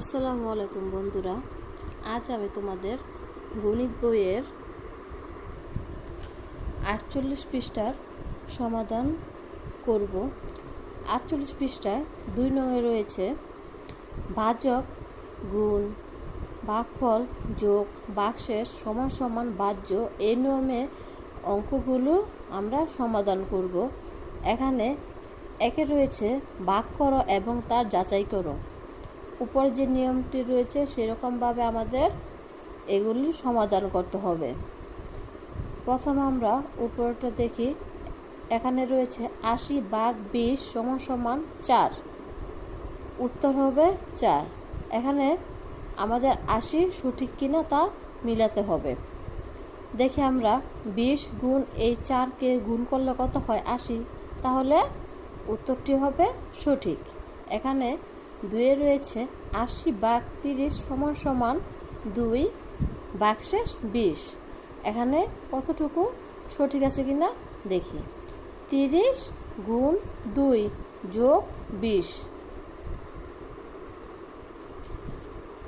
আসসালামু আলাইকুম বন্ধুরা। আজ আমি তোমাদের গণিত বইয়ের আটচল্লিশ পৃষ্ঠার সমাধান করব। আটচল্লিশ পৃষ্ঠায় দুই নঙে রয়েছে ভাজক গুণ ভাগফল যোগ বাকশেষ সমান সমান বাহ্য। এই নিয়মে অঙ্কগুলো আমরা সমাধান করব। এখানে একে রয়েছে ভাগ করো এবং তার যাচাই করো। উপরে যে নিয়মটি রয়েছে, সেরকমভাবে আমাদের এগুলি সমাধান করতে হবে। প্রথম আমরা উপরটা দেখি। এখানে রয়েছে আশি বাঘ বিশ সমান সমান চার। উত্তর হবে চার। এখানে আমাদের আশি সঠিক কিনা তা মিলাতে হবে। দেখি আমরা বিশ গুণ এই চারকে গুণ করলে কত হয় আশি? তাহলে উত্তরটি হবে সঠিক। এখানে দুয়ে রয়েছে আশি বাঘ তিরিশ সমান সমান দুই বাকশেষ বিশ। এখানে কতটুকু? সঠিক আছে কিনা দেখি। তিরিশ গুণ দুই যোগ বিশ।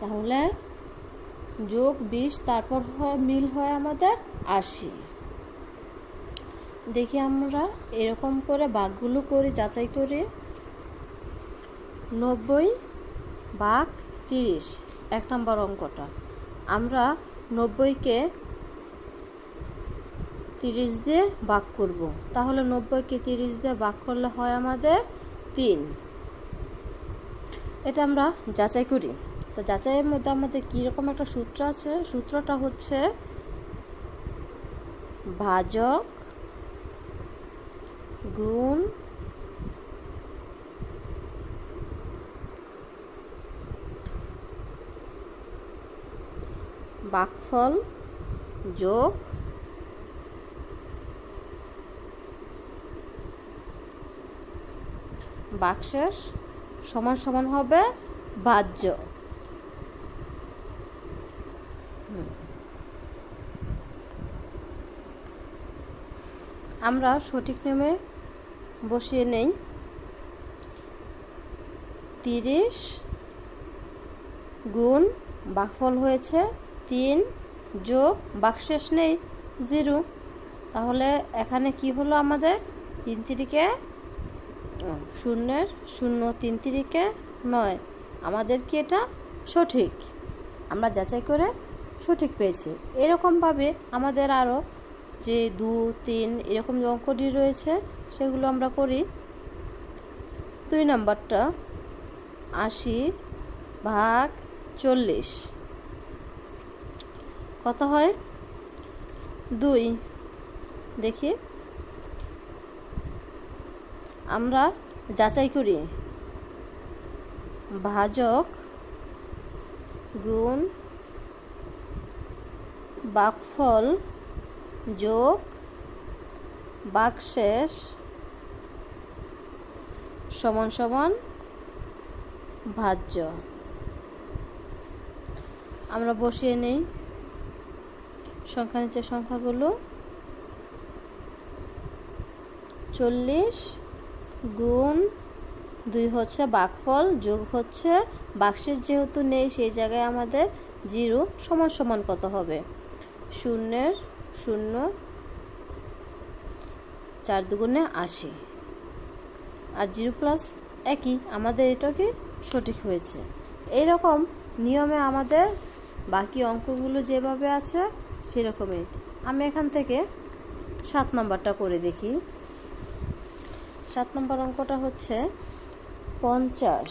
তাহলে যোগ বিশ তারপর হয়, মিল হয় আমাদের আশি। দেখি আমরা এরকম করে বাঘগুলো করে, যাচাই করি। নব্বই বাঘ তিরিশ, এক নম্বর অঙ্কটা। আমরা নব্বইকে তিরিশ দিয়ে বাঘ করব। তাহলে নব্বইকে তিরিশ দিয়ে বাঘ করলে হয় আমাদের তিন। এটা আমরা যাচাই করি। তো যাচাইয়ের মধ্যে আমাদের কীরকম একটা সূত্র আছে? সূত্রটা হচ্ছে ভাজক গুণ বাকফল যোগ বাকশেষ সমান সমান হবে বাহ্য। আমরা সঠিক নিয়মে বসিয়ে নেই। তিরিশ গুণ বাকফল হয়েছে তিন যোগ বাকশেষ নেই জিরো। তাহলে এখানে কি হলো আমাদের? তিন তিরিকে শূন্যের শূন্য, তিন তিরিকে নয়। আমাদের কি এটা? সঠিক। আমরা যাচাই করে সঠিক পেয়েছি। এরকমভাবে আমাদের আরও যে দু, তিন এরকম যে অঙ্কটি রয়েছে, সেগুলো আমরা করি। দুই নাম্বারটা, আশি ভাগ চল্লিশ। কত হয়? দুই। দেখি। আমরা যাচাই করি। ভাজক গুণ বাকফল যোগ বাকশেষ সমান সমান ভাজ্য। আমরা বসিয়ে নেই। সংখ্যা নিচে সংখ্যাগুলো? চল্লিশ গুণ দুই হচ্ছে বাকফল, যোগ হচ্ছে বাক্সের যেহেতু নেই, সেই জায়গায় আমাদের জিরো সমান সমান কত হবে? শূন্যের শূন্য চার দুগুণে আশি। আর জিরো প্লাস একই, আমাদের এটা কি সঠিক হয়েছে? এইরকম নিয়মে আমাদের বাকি অঙ্কগুলো যেভাবে আছে সেরকমই আমি এখান থেকে সাত নম্বরটা করে দেখি। সাত নম্বর অঙ্কটা হচ্ছে পঞ্চাশ।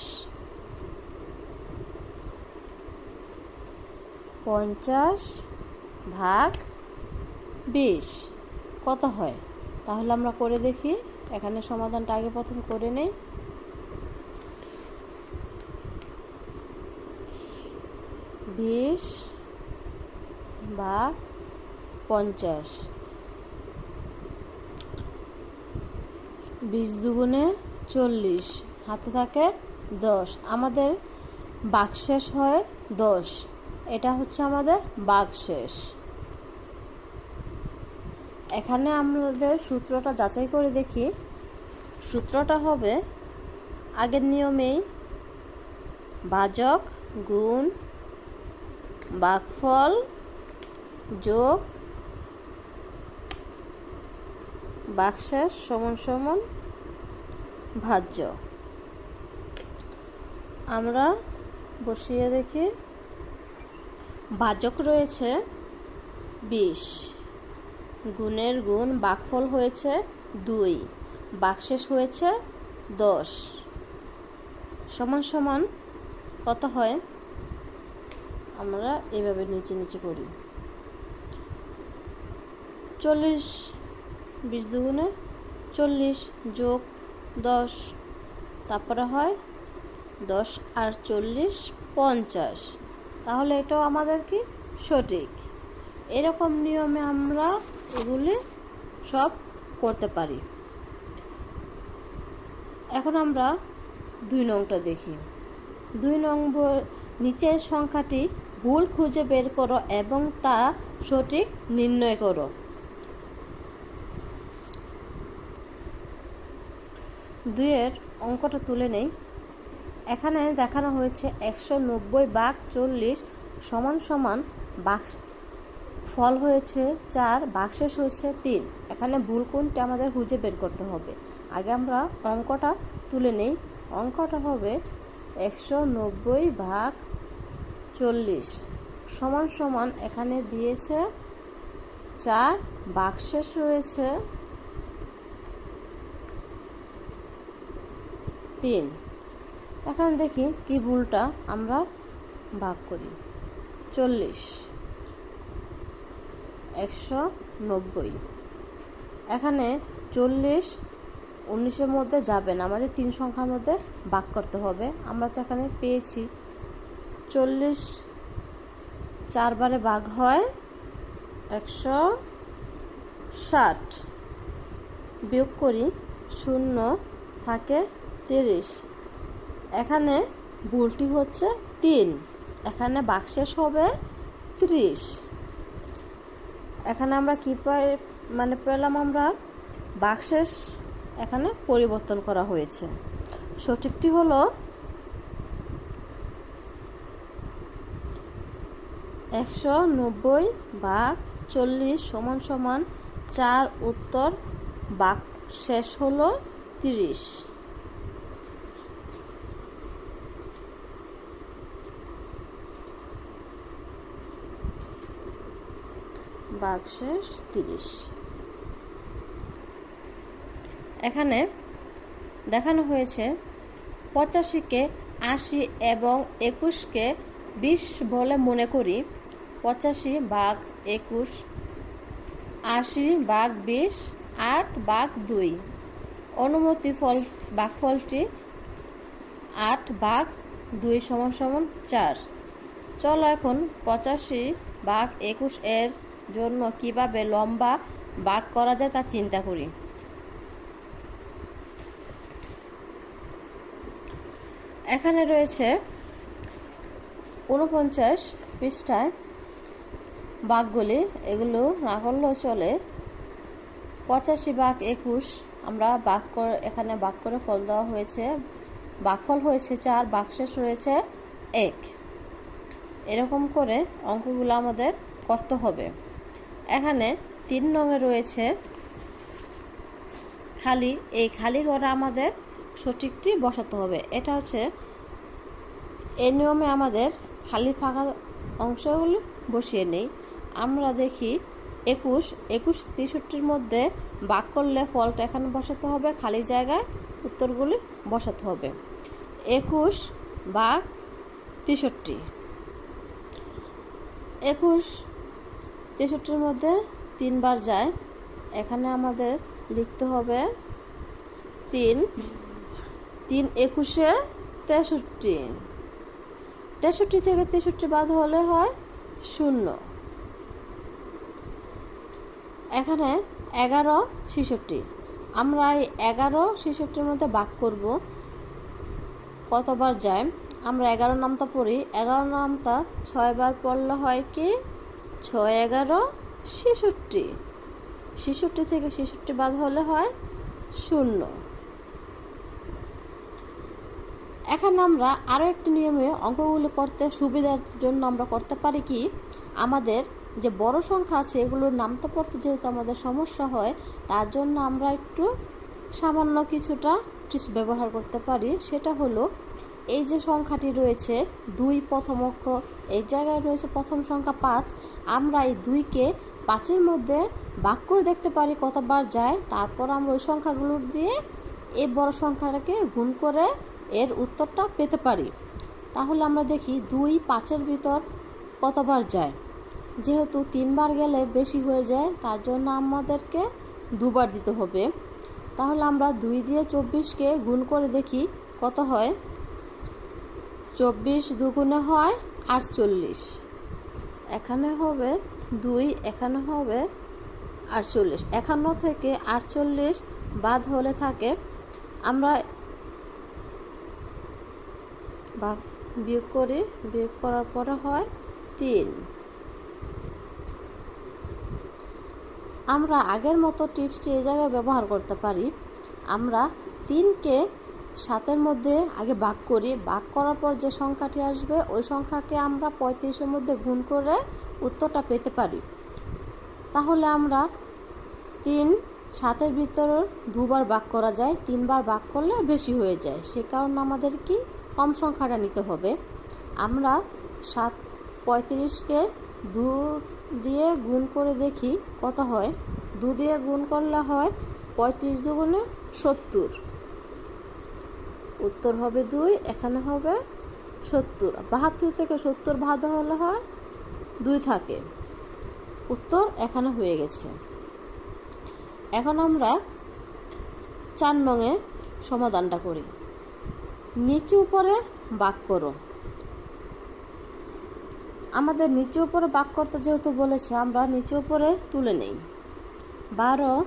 পঞ্চাশ ভাগ বিশ, কত হয়? তাহলে আমরা করে দেখি। এখানে সমাধানটা আগে প্রথম করে নেই। বিশ ভাগ পঞ্চাশ। বিশ দুগুণে চল্লিশ, হাতে থাকে দশ। আমাদের বাকশেষ হয় দশ। এটা হচ্ছে আমাদের বাকশেষ। এখানে আমাদের সূত্রটা যাচাই করে দেখি। সূত্রটা হবে আগের নিয়মেই ভাজক গুণ বাঘফল যোগ বাক্সের সমান সমান ভাজ্য। আমরা বসিয়ে দেখি। ভাজক রয়েছে বিশ। গুণের গুণ বাকফল হয়েছে দুই। বাকশেষ হয়েছে দশ। সমান সমান কত হয়? আমরা এভাবে নিচে নিচে করি। চল্লিশ বিশ দুগুণে চল্লিশ যোগ দশ, তারপরে হয় দশ আর চল্লিশ পঞ্চাশ। তাহলে এটাও আমাদের কি? সঠিক। এরকম নিয়মে আমরা এগুলি সব করতে পারি। এখন আমরা দুই নংটা দেখি। দুই নম্বর নিচের সংখ্যাটি ভুল খুঁজে বের করো এবং তা সঠিক নির্ণয় করো। দুইয়ের অঙ্কটা তুলে নেই। এখানে দেখানো হয়েছে একশো নব্বই বাঘ চল্লিশ সমান সমান বাক ফল হয়েছে চার বাক্সেস হয়েছে তিন। এখানে ভুল কোনটি আমাদের খুঁজে বের করতে হবে। আগে আমরা অঙ্কটা তুলে নেই। অঙ্কটা হবে একশো নব্বই ভাগ চল্লিশ সমান সমান এখানে দিয়েছে চার বাক্সেস রয়েছে তিন। এখন দেখি কি ভুলটা আমরা ভাগ করি। চল্লিশ। একশো নব্বই। এখানে চল্লিশ উনিশের মধ্যে যাবে না। আমাদের তিন সংখ্যার মধ্যে ভাগ করতে হবে। আমরা তো এখানে পেয়েছি। চল্লিশ চারবারে ভাগ হয় একশো ষাট। বিয়োগ করি শূন্য থাকে তিরিশ। এখানে ভুলটি হচ্ছে তিন। এখানে বাক্সেস হবে ত্রিশ। এখানে আমরা কি পাই মানে পেলাম আমরা? বাক্সেস এখানে পরিবর্তন করা হয়েছে। সঠিকটি হলো একশো নব্বই ভাগ চল্লিশ সমান সমান চার উত্তর বাক শেষ হলো তিরিশ। বাকশেষ তিরিশ। এখানে দেখানো হয়েছে পঁচাশিকে আশি এবং একুশকে বিশ বলে মনে করি। পঁচাশি বাঘ একুশ, আশি বাঘ বিশ, আট বাঘ দুই। অনুমতি ফল বাঘফলটি আট বাঘ দুই সমান সমান চার। চলো এখন পঁচাশি বাঘ একুশ এর জন্য কীভাবে লম্বা বাঘ করা যায় তা চিন্তা করি। এখানে রয়েছে উনপঞ্চাশ পৃষ্ঠায় বাঘগুলি এগুলো না করলেও চলে। পঁচাশি বাঘ একুশ আমরা বাঘ করে, এখানে বাঘ করে ফল দেওয়া হয়েছে। বাঘফল হয়েছে চার বাঘশেষ রয়েছে এক। এরকম করে অঙ্কগুলো আমাদের করতে হবে। এখানে তিন নঙে রয়েছে খালি। এই খালি ঘরে আমাদের সঠিকটি বসাতে হবে। এটা হচ্ছে এই নিয়মে আমাদের খালি ফাঁকা অংশগুলো বসিয়ে নেই। আমরা দেখি একুশ একুশ তেষট্টির মধ্যে বাক করলে ফলটা এখানে বসাতে হবে, খালি জায়গায় উত্তরগুলি বসাতে হবে। একুশ বাঘ তেষট্টি। একুশ তেষট্টির মধ্যে তিনবার যায়। এখানে আমাদের লিখতে হবে তিন। তিন একুশে তেষট্টি। তেষট্টি থেকে তেষট্টি বাদ হলে হয় শূন্য। এখানে এগারো, ছেষট্টি। আমরা এই এগারো, ছেষট্টির মধ্যে বাক করব। কতবার যায়? আমরা এগারো নামটা পড়ি। এগারো নামটা ছয়বার পড়লে হয় কি? ছয় এগারো, ছেষট্টি। ছেষট্টি থেকে ছেষট্টি বাদ হলে হয় শূন্য। এখন আমরা আরও একটি নিয়মে অঙ্কগুলো করতে সুবিধার জন্য আমরা করতে পারি কি? আমাদের যে বড় সংখ্যা আছে, এগুলোর নামতে পড়তে যেহেতু আমাদের সমস্যা হয়, তার জন্য আমরা একটু সামান্য কিছুটা টিপস ব্যবহার করতে পারি। সেটা হলো এই যে সংখ্যাটি রয়েছে, দুই প্রথম অক্ষর এই জায়গায় রয়েছে প্রথম সংখ্যা পাঁচ। আমরা এই দুইকে পাঁচের মধ্যে ভাগ করে দেখতে পারি, কতবার যায়। তারপর আমরা ওই সংখ্যাগুলো দিয়ে এই বড় সংখ্যাটাকে গুণ করে এর উত্তরটা পেতে পারি। তাহলে আমরা দেখি দুই পাঁচের ভিতর কতবার যায়। যেহেতু তিনবার গেলে বেশি হয়ে যায়, তার জন্য আমাদেরকে দুবার দিতে হবে। তাহলে আমরা দুই দিয়ে চব্বিশকে গুণ করে দেখি কত হয়। চব্বিশ দুগুণে হয় আটচল্লিশ। এখানে হবে দুই, এখানে হবে আটচল্লিশ। একান্ন থেকে আটচল্লিশ বাদ হলে থাকে আমরা বা বিয়োগ করি, বিয়োগ করার পরে হয় তিন। আমরা আগের মতো টিপসটি এই জায়গায় ব্যবহার করতে পারি। আমরা তিনকে সাতের মধ্যে আগে ভাগ করি। ভাগ করার পর যে সংখ্যাটি আসবে, ওই সংখ্যাকে আমরা পঁয়ত্রিশের মধ্যে গুণ করে উত্তরটা পেতে পারি। তাহলে আমরা তিন সাতের ভিতরে দুবার ভাগ করা যায়। তিনবার ভাগ করলে বেশি হয়ে যায়। সে কারণে আমাদের কি? কম সংখ্যাটা নিতে হবে। আমরা সাত পঁয়ত্রিশকে দু দিয়ে গুণ করে দেখি কত হয়। দু দিয়ে গুণ করলে হয় পঁয়ত্রিশ দুগুণে সত্তর। উত্তর হবে দুই, এখানে হবে সত্তর। বাহাত্তর থেকে সত্তর ভাদ হলে হয় দুই থাকে। উত্তর এখানে হয়ে গেছে। এখন আমরা চার নঙে সমাধানটা করি। নিচে উপরে বাক করো। আমাদের নিচে উপরে বাক করতে যেহেতু বলেছে, আমরা নিচে উপরে তুলে নেই। বারো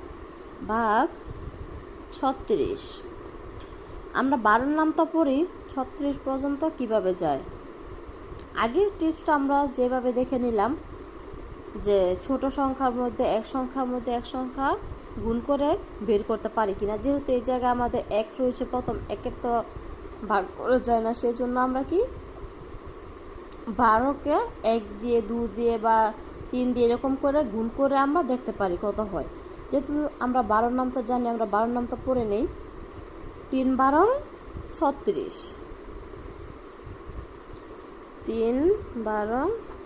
বাঘ ছত্রিশ। আমরা বারোর নামটা পড়ি, ছত্রিশ পর্যন্ত কীভাবে যায়? আগের টিপসটা আমরা যেভাবে দেখে নিলাম, যে ছোট সংখ্যার মধ্যে এক সংখ্যার মধ্যে এক সংখ্যা গুণ করে বের করতে পারি কিনা। যেহেতু এই জায়গায় আমাদের এক রয়েছে, প্রথম একের তো ভাগ করা যায় না সেই জন্য আমরা কি বারোকে এক দিয়ে, দু দিয়ে বা তিন দিয়ে এরকম করে গুণ করে আমরা দেখতে পারি কত হয়। যেহেতু আমরা বারোর নামটা জানি, আমরা বারোর নামটা পড়ে নেই তিন বারো ছত্রিশ। তিন বারো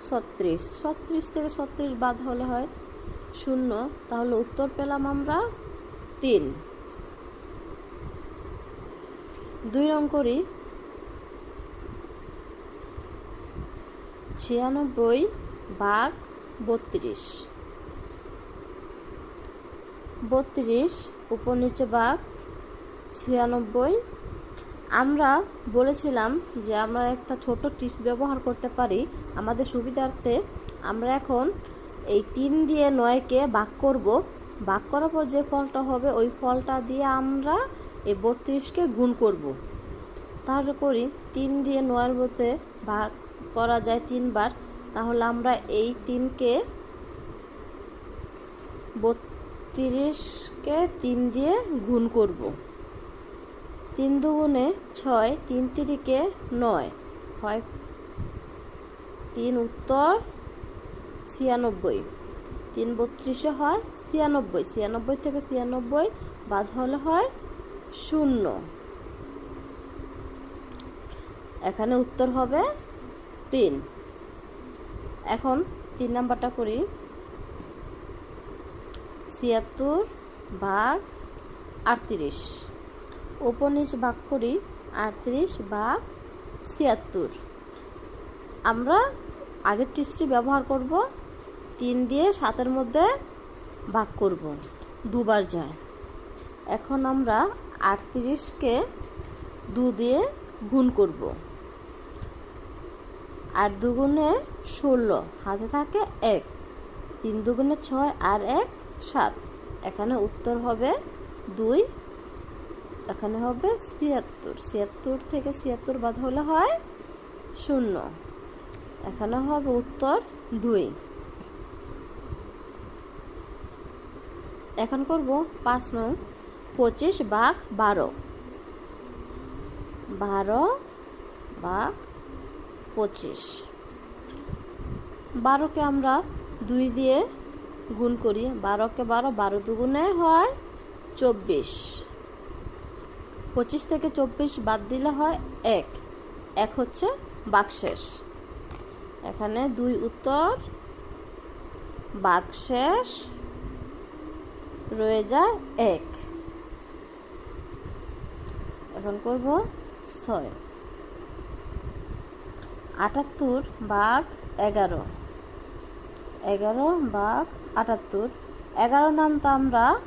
ছত্রিশ। ছত্রিশ থেকে ছত্রিশ বাদ হলে হয় শূন্য। তাহলে উত্তর পেলাম আমরা তিন। দুই রং করি। ছিয়ানব্বই বাঘ বত্রিশ। বত্রিশ, উপর নিচে বাঘ ছিয়ানব্বই। আমরা বলেছিলাম যে আমরা একটা ছোট টিপস ব্যবহার করতে পারি। আমাদের সুবিধার্থে আমরা এখন এই তিন দিয়ে নয়কে বাক করব। বাক করার পর যে ফলটা হবে, ওই ফলটা দিয়ে আমরা এই বত্রিশকে গুণ করব। তাহলে করি তিন দিয়ে নয়ের মধ্যে ভাগ করা যায় তিনবার। তাহলে আমরা এই তিনকে বত্রিশকে তিন দিয়ে গুণ করব। তিন দুগুণে ছয়, তিন তিরিকে নয়। হয় তিন উত্তর ছিয়ানব্বই। তিন বত্রিশে হয় ছিয়ানব্বই। ছিয়ানব্বই থেকে ছিয়ানব্বই বাদ হলে হয় শূন্য। এখানে উত্তর হবে তিন। এখন তিন নাম্বারটা করি। ছিয়াত্তর ভাগ আটত্রিশ। উপনিচ ভাগ করি আটত্রিশ বা ছিয়াত্তর। আমরা আগের টিপসটি ব্যবহার করব। তিন দিয়ে সাতের মধ্যে ভাগ করব। দুবার যায়। এখন আমরা আটত্রিশকে দু দিয়ে গুণ করব। আট দুগুণে ষোলো, হাতে থাকে এক। তিন দুগুণে ছয় আর এক, সাত। এখানে উত্তর হবে দুই এখানে হবে ছিয়াত্তর। ছিয়াত্তর থেকে ছিয়াত্তর বাদ হলে হয় শূন্য। এখানে হবে উত্তর দুই। এখন করব পাঁচ নং, পঁচিশ বাঘ বারো। বারো বাঘ পঁচিশ। বারোকে আমরা দুই দিয়ে গুণ করি। বারোকে বারো বারো দুগুণে হয় চব্বিশ। পঁচিশ থেকে চব্বিশ বাদ দিলে হয় এক। এক হচ্ছে বাকশেষ। এখানে দুই উত্তর, বাকশেষ রয়ে যায় এক। এখন করব ছয়। আটাত্তর ভাগ এগারো। এগারো ভাগ আটাত্তর। এগারো নামটা আমরা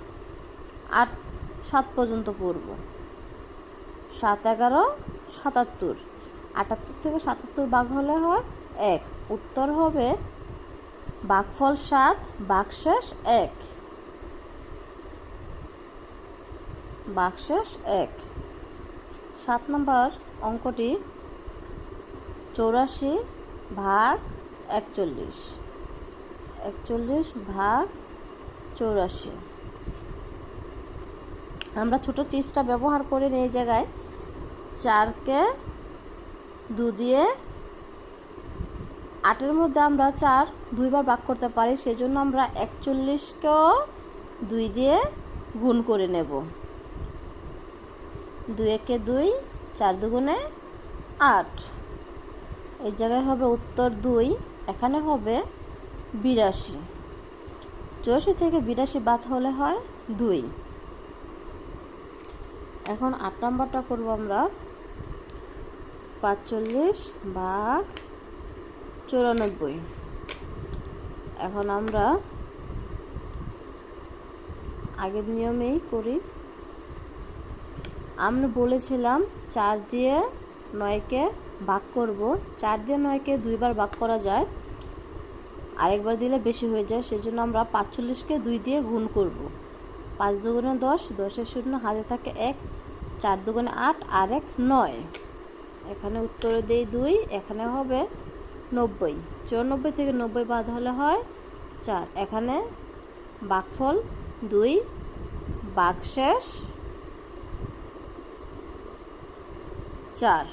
আট, সাত পর্যন্ত পড়ব। সাত এগারো, সাতাত্তর। আটাত্তর থেকে সাতাত্তর ভাগ হলে হয় এক। উত্তর হবে বাঘফল সাত, বাকশেষ এক। বাকশেষ এক। সাত নম্বর অঙ্কটি চৌরাশি ভাগ একচল্লিশ। একচল্লিশ ভাগ চৌরাশি। আমরা ছোট চিপসটা ব্যবহার করে এই জায়গায়। চারকে দু দিয়ে আটের মধ্যে আমরা চার দুইবার ভাগ করতে পারি, সেজন্য আমরা একচল্লিশকেও দুই দিয়ে গুণ করে নেব। দুই একে দুই, চার দুগুণে আট। এই জায়গায় হবে উত্তর দুই, এখানে হবে বিরাশি। চৌরাশি থেকে বিরাশি বাদ হলে হয় দুই। এখন আট নম্বরটা করব আমরা। পাঁচচল্লিশ ভাগ চুরানব্বই। এখন আমরা আগের নিয়মেই করি। আমরা বলেছিলাম চার দিয়ে নয়কে ভাগ করব। চার দিয়ে নয়কে দুইবার ভাগ করা যায়। আরেকবার দিলে বেশি হয়ে যায়, সেজন্য আমরা পাঁচচল্লিশকে দুই দিয়ে গুণ করব। পাঁচ দুগুণে দশ, দশের শূন্য হাতে থাকে এক, চার দুগুণে আট আর এক নয়। এখানে উত্তরে দিই দুই, এখানে হবে নব্বই। চুরানব্বই থেকে নব্বই বাদ হলে হয় চার। এখানে বাঘফল দুই বাঘশেষ চার।